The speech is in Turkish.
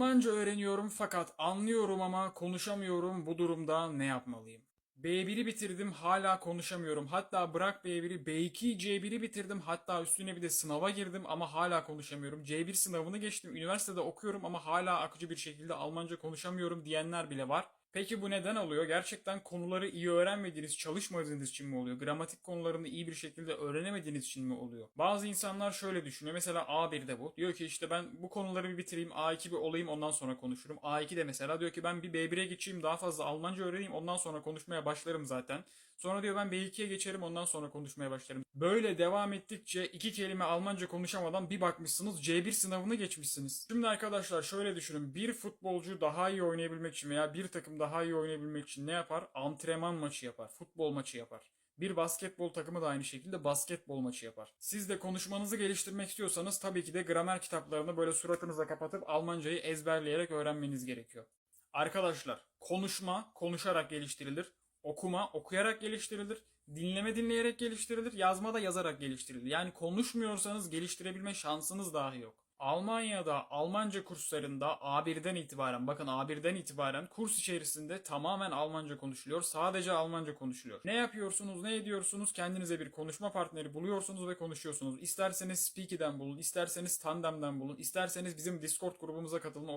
Almanca öğreniyorum fakat anlıyorum ama konuşamıyorum. Bu durumda ne yapmalıyım? B1'i bitirdim hala konuşamıyorum. Hatta bırak B1'i B2 C1'i bitirdim. Hatta üstüne bir de sınava girdim ama hala konuşamıyorum. C1 sınavını geçtim. Üniversitede okuyorum ama hala akıcı bir şekilde Almanca konuşamıyorum diyenler bile var. Peki bu neden oluyor? Gerçekten konuları iyi öğrenmediğiniz, çalışmadığınız için mi oluyor? Gramatik konularını iyi bir şekilde öğrenemediğiniz için mi oluyor? Bazı insanlar şöyle düşünüyor. Mesela A1'de bu. Diyor ki işte ben bu konuları bir bitireyim, A2 bir olayım ondan sonra konuşurum. A2 de mesela diyor ki ben bir B1'e geçeyim, daha fazla Almanca öğreneyim ondan sonra konuşmaya başlarım zaten. Sonra diyor ben B2'ye geçerim ondan sonra konuşmaya başlarım. Böyle devam ettikçe iki kelime Almanca konuşamadan bir bakmışsınız C1 sınavını geçmişsiniz. Şimdi arkadaşlar şöyle düşünün. Bir futbolcu daha iyi oynayabilmek için veya bir takım daha iyi oynayabilmek için ne yapar? Antrenman maçı yapar. Futbol maçı yapar. Bir basketbol takımı da aynı şekilde basketbol maçı yapar. Siz de konuşmanızı geliştirmek istiyorsanız tabii ki de gramer kitaplarını böyle suratınıza kapatıp Almancayı ezberleyerek öğrenmeniz gerekiyor. Arkadaşlar konuşma konuşarak geliştirilir. Okuma okuyarak geliştirilir. Dinleme dinleyerek geliştirilir. Yazma da yazarak geliştirilir. Yani konuşmuyorsanız geliştirebilme şansınız dahi yok. Almanya'da Almanca kurslarında A1'den itibaren bakın A1'den itibaren kurs içerisinde tamamen Almanca konuşuluyor. Sadece Almanca konuşuluyor. Ne yapıyorsunuz, ne ediyorsunuz? Kendinize bir konuşma partneri buluyorsunuz ve konuşuyorsunuz. İsterseniz Speaky'den bulun, isterseniz Tandem'den bulun, isterseniz bizim Discord grubumuza katılın.